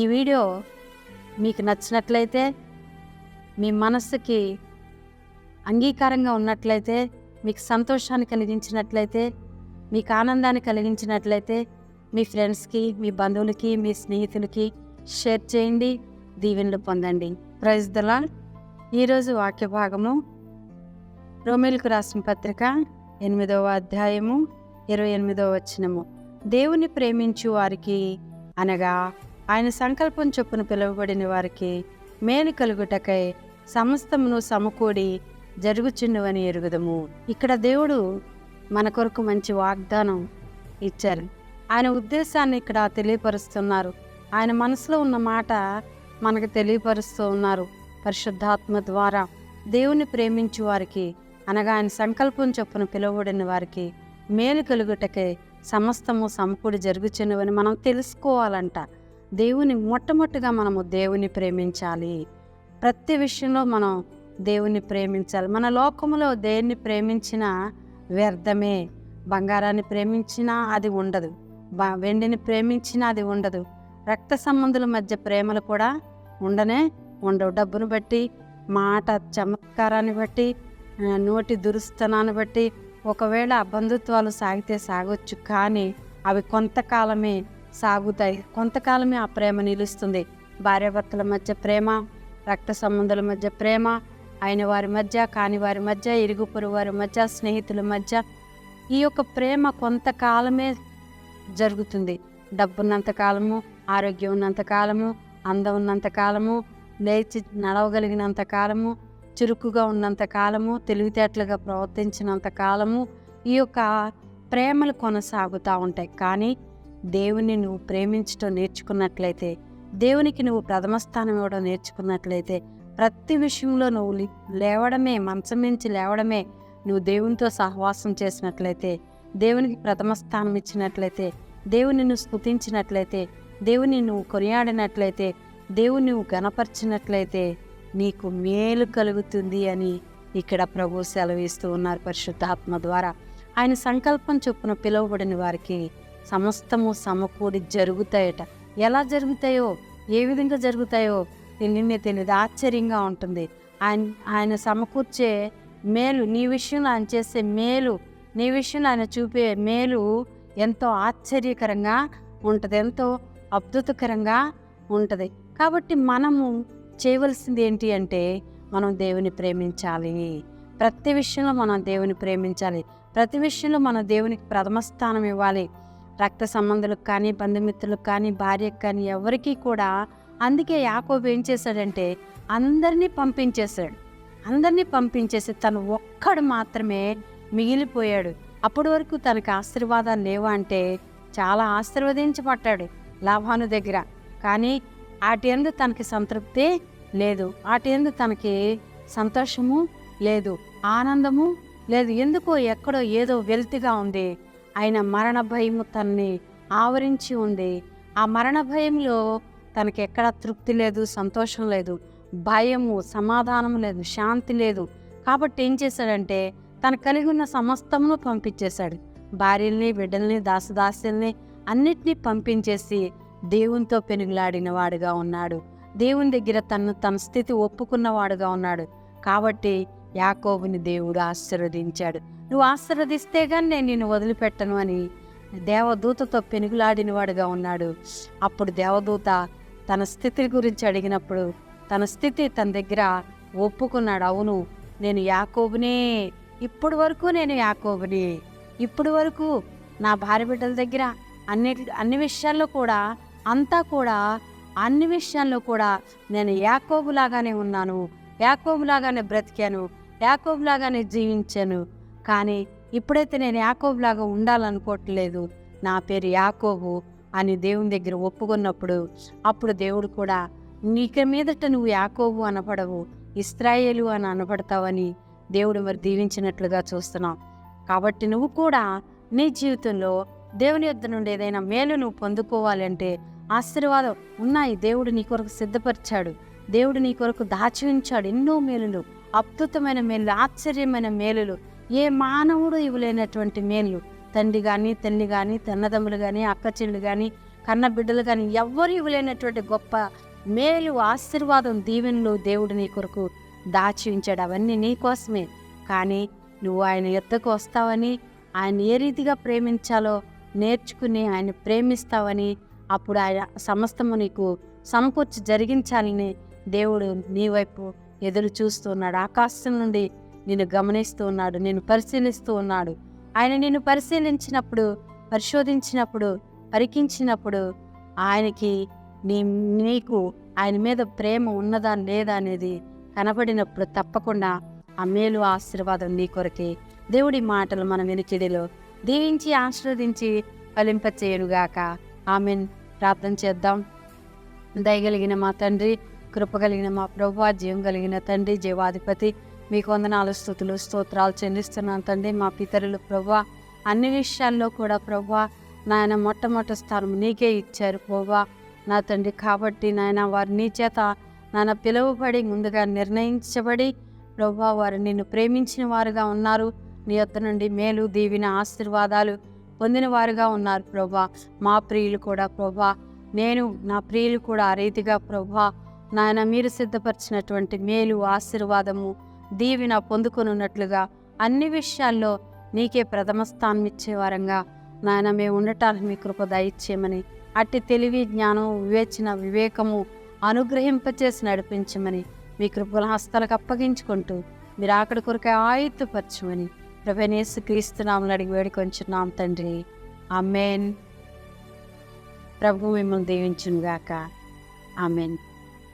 ఈ వీడియో మీకు నచ్చినట్లయితే మీ మనస్సుకి అంగీకారంగా ఉన్నట్లయితే మీకు సంతోషాన్ని కలిగించినట్లయితే మీకు ఆనందాన్ని కలిగించినట్లయితే మీ ఫ్రెండ్స్కి మీ బంధువులకి మీ స్నేహితులకి షేర్ చేయండి దీవెనలు పొందండి. ప్రైజ్ దలా ఈరోజు వాక్య భాగము రోమిలకు రాసిన పత్రిక ఎనిమిదవ అధ్యాయము ఇరవై ఎనిమిదవ వచనము. దేవుని ప్రేమించు వారికి అనగా ఆయన సంకల్పం చొప్పున పిలువబడిన వారికి మేలు కలుగుటకై సమస్తమును సమకూడి జరుగుచుండవని ఎరుగుదము. ఇక్కడ దేవుడు మన కొరకు మంచి వాగ్దానం ఇచ్చారు. ఆయన ఉద్దేశాన్ని ఇక్కడ తెలియపరుస్తున్నారు. ఆయన మనసులో ఉన్న మాట మనకు తెలియపరుస్తూ ఉన్నారు. పరిశుద్ధాత్మ ద్వారా దేవుని ప్రేమించు వారికి అనగా ఆయన సంకల్పం చొప్పున పిలువబడిన వారికి మేలు కలుగుటకే సమస్తము సమకూడి జరుగుచున్నవని మనం తెలుసుకోవాలంట. దేవుని మొట్టమొదటిగా మనము దేవుని ప్రేమించాలి. ప్రతి విషయంలో మనం దేవుని ప్రేమించాలి. మన లోకములో దేన్ని ప్రేమించినా వ్యర్థమే. బంగారాన్ని ప్రేమించినా అది ఉండదు. బ వెండిని ప్రేమించినా అది ఉండదు. రక్త సంబంధుల మధ్య ప్రేమలు కూడా ఉండనే ఉండవు. డబ్బును బట్టి మాట చమత్కారాన్ని బట్టి నోటి దురుస్తనాన్ని బట్టి ఒకవేళ బంధుత్వాలు సాగితే సాగొచ్చు. కానీ అవి కొంతకాలమే సాగుతాయి. కొంతకాలమే ఆ ప్రేమ నిలుస్తుంది. భార్యాభర్తల మధ్య ప్రేమ రక్త సంబంధాల మధ్య ప్రేమ అయిన వారి మధ్య కాని వారి మధ్య ఇరుగు వారి మధ్య స్నేహితుల మధ్య ఈ యొక్క ప్రేమ కొంతకాలమే జరుగుతుంది. డబ్బున్నంత కాలము ఆరోగ్యం ఉన్నంత కాలము అందం ఉన్నంత కాలము లేచి నడవగలిగినంత కాలము చురుకుగా ఉన్నంత కాలము తెలివితేటలుగా ప్రవర్తించినంత కాలము ఈ యొక్క ప్రేమలు కొనసాగుతూ ఉంటాయి. కానీ దేవుని నువ్వు ప్రేమించడం నేర్చుకున్నట్లయితే దేవునికి నువ్వు ప్రథమ స్థానం ఇవ్వడం నేర్చుకున్నట్లయితే ప్రతి విషయంలో నువ్వు లేవడమే మంచం నుంచి లేవడమే నువ్వు దేవునితో సహవాసం చేసినట్లయితే దేవునికి ప్రథమ స్థానం ఇచ్చినట్లయితే దేవుని నువ్వు స్థుతించినట్లయితే దేవుని నువ్వు కొనియాడినట్లయితే దేవుని నువ్వు గణపరిచినట్లయితే నీకు మేలు కలుగుతుంది అని ఇక్కడ ప్రభు సెలవిస్తూ ఉన్నారు పరిశుద్ధాత్మ ద్వారా. ఆయన సంకల్పం చొప్పున పిలువబడిన వారికి సమస్తము సమకూడి జరుగుతాయట. ఎలా జరుగుతాయో? ఏ విధంగా జరుగుతాయో? నిన్నే తెలియదు ఆశ్చర్యంగా ఉంటుంది. ఆయన ఆయన సమకూర్చే మేలు నీ విషయంలో ఆయన చేసే మేలు నీ విషయంలో ఆయన చూపే మేలు ఎంతో ఆశ్చర్యకరంగా ఉంటుంది ఎంతో అద్భుతకరంగా ఉంటుంది. కాబట్టి మనము చేయవలసింది ఏంటి అంటే మనం దేవుని ప్రేమించాలి. ప్రతి విషయంలో మనం దేవుని ప్రేమించాలి. ప్రతి విషయంలో మన దేవునికి ప్రథమ స్థానం ఇవ్వాలి. రక్త సంబంధులకు కానీ బంధుమిత్రులకు కానీ భార్యకు కానీ ఎవరికీ కూడా అందుకే యాకోబు ఏం చేశాడంటే అందరినీ పంపించేశాడు. అందరినీ పంపించేసి తను ఒక్కడు మాత్రమే మిగిలిపోయాడు. అప్పటి వరకు తనకి ఆశీర్వాదాలు లేవా అంటే చాలా ఆశీర్వదించబడ్డాడు లాభాను దగ్గర. కానీ వాటి ఎందు తనకి సంతృప్తి లేదు. వాటి ఎందు తనకి సంతోషము లేదు ఆనందము లేదు. ఎందుకో ఎక్కడో ఏదో వెల్తిగా ఉంది. ఆయన మరణ భయము తనని ఆవరించి ఉంది ఆ మరణ భయంలో తనకి ఎక్కడ తృప్తి లేదు సంతోషం లేదు భయము సమాధానం లేదు శాంతి లేదు. కాబట్టి ఏం చేశాడంటే తను కలిగి ఉన్న సమస్తమును పంపించేశాడు. భార్యల్ని బిడ్డల్ని దాసదాస్యుల్ని అన్నిటినీ పంపించేసి దేవునితో పెనుగులాడిన వాడుగా ఉన్నాడు. దేవుని దగ్గర తను తన స్థితి ఒప్పుకున్నవాడుగా ఉన్నాడు. కాబట్టి యాకోబుని దేవుడు ఆశీర్వదించాడు. నువ్వు ఆశీర్వదిస్తే కానీ నేను నిన్ను వదిలిపెట్టను అని దేవదూతతో పెనుగులాడినవాడుగా ఉన్నాడు. అప్పుడు దేవదూత తన స్థితి గురించి అడిగినప్పుడు తన స్థితి తన దగ్గర ఒప్పుకున్నాడు. అవును నేను యాకోబునే. ఇప్పటి వరకు నేను యాకోబుని. ఇప్పటి వరకు నా భార్య బిడ్డల దగ్గర అన్ని అన్ని విషయాల్లో కూడా అంతా కూడా అన్ని విషయాల్లో కూడా నేను యాకోబులాగానే ఉన్నాను. యాకోబులాగానే బ్రతికాను. యాకోబులాగానే జీవించాను. కానీ ఇప్పుడైతే నేను యాకోబులాగా ఉండాలనుకోవట్లేదు. నా పేరు యాకోబు అని దేవుని దగ్గర ఒప్పుకున్నప్పుడు అప్పుడు దేవుడు కూడా నీక మీదట నువ్వు యాకోబు అనపడవు ఇస్రాయేలు అని అనబడతావని దేవుడు మరి దీవించినట్లుగా చూస్తున్నాం. కాబట్టి నువ్వు కూడా నీ జీవితంలో దేవుని యొద్ద నుండి ఏదైనా మేలు నువ్వు పొందుకోవాలంటే ఆశీర్వాదం ఉన్నాయి. దేవుడు నీ కొరకు సిద్ధపరిచాడు. దేవుడు నీ కొరకు దాచి ఉంచాడు ఎన్నో మేలులు. అద్భుతమైన మేలు ఆశ్చర్యమైన మేలులు. ఏ మానవుడు ఇవ్వలేనటువంటి మేలు. తండ్రి కానీ తల్లి కానీ తన్నదమ్ములు కానీ అక్క చెల్లి కానీ కన్న బిడ్డలు కానీ ఎవ్వరు ఇవ్వలేనటువంటి గొప్ప మేలు ఆశీర్వాదం దీవెనలు దేవుడు నీ కొరకు దాచి ఉంచాడు. అవన్నీ నీ కోసమే. కానీ నువ్వు ఆయన ఎద్దకు వస్తావని ఆయన ఏ రీతిగా ప్రేమించాలో నేర్చుకుని ఆయన ప్రేమిస్తావని అప్పుడు ఆయన సమస్తము నీకు సమకూర్చి జరిగించాలని దేవుడు నీ వైపు ఎదురు చూస్తూ ఉన్నాడు. ఆకాశం నుండి నిన్ను గమనిస్తూ ఉన్నాడు. నేను పరిశీలిస్తూ ఉన్నాడు. ఆయన నిన్ను పరిశీలించినప్పుడు పరిశోధించినప్పుడు పరికించినప్పుడు ఆయనకి నీ నీకు ఆయన మీద ప్రేమ ఉన్నదా లేదా అనేది కనబడినప్పుడు తప్పకుండా ఆ మేలు ఆశీర్వాదం నీ కొరకే. దేవుడి మాటలు మన వెనుకిడిలో దీవించి ఆశీర్వదించి ఫలింపచేయనుగాక. ఆమెన్. ప్రార్థన చేద్దాం. దయగలిగిన మా తండ్రి కృప కలిగిన మా ప్రభు జీవం కలిగిన తండ్రి జీవాధిపతి మీకు వందనాలు స్థుతులు స్తోత్రాలు చెల్లిస్తున్నాను తండ్రి మా పితరులు ప్రభా. అన్ని విషయాల్లో కూడా ప్రభా నాయన మొట్టమొదటి స్థానం నీకే ఇచ్చారు ప్రభా. నా తండ్రి కాబట్టి నాయన వారు నీ చేత నాయన పిలువబడి ముందుగా నిర్ణయించబడి ప్రభా వారు నిన్ను ప్రేమించిన వారుగా ఉన్నారు. నీ యొద్ద నుండి మేలు దీవిన ఆశీర్వాదాలు పొందిన వారుగా ఉన్నారు ప్రభా. మా ప్రియులు కూడా ప్రభా నేను నా ప్రియులు కూడా ఆ రీతిగా ప్రభా నాయన మీరు సిద్ధపరిచినటువంటి మేలు ఆశీర్వాదము దీవిన పొందుకొనున్నట్లుగా అన్ని విషయాల్లో నీకే ప్రథమ స్థానం ఇచ్చే వారంగా నాయన మేము ఉండటానికి మీ కృప దయచేయమని అట్టి తెలివి జ్ఞానం వివేచన వివేకము అనుగ్రహింపచేసి నడిపించమని మీ కృపల హస్తాలకు అప్పగించుకుంటూ మీరు అక్కడి కొరకే ఆయుత్తుపరచమని ప్రభనేసు క్రీస్తునామలు అడిగి వేడుకొంచున్నాం తండ్రి. అమ్మేన్ ప్రభు మిమ్మల్ని దీవించునుగాక. ఆమెన్.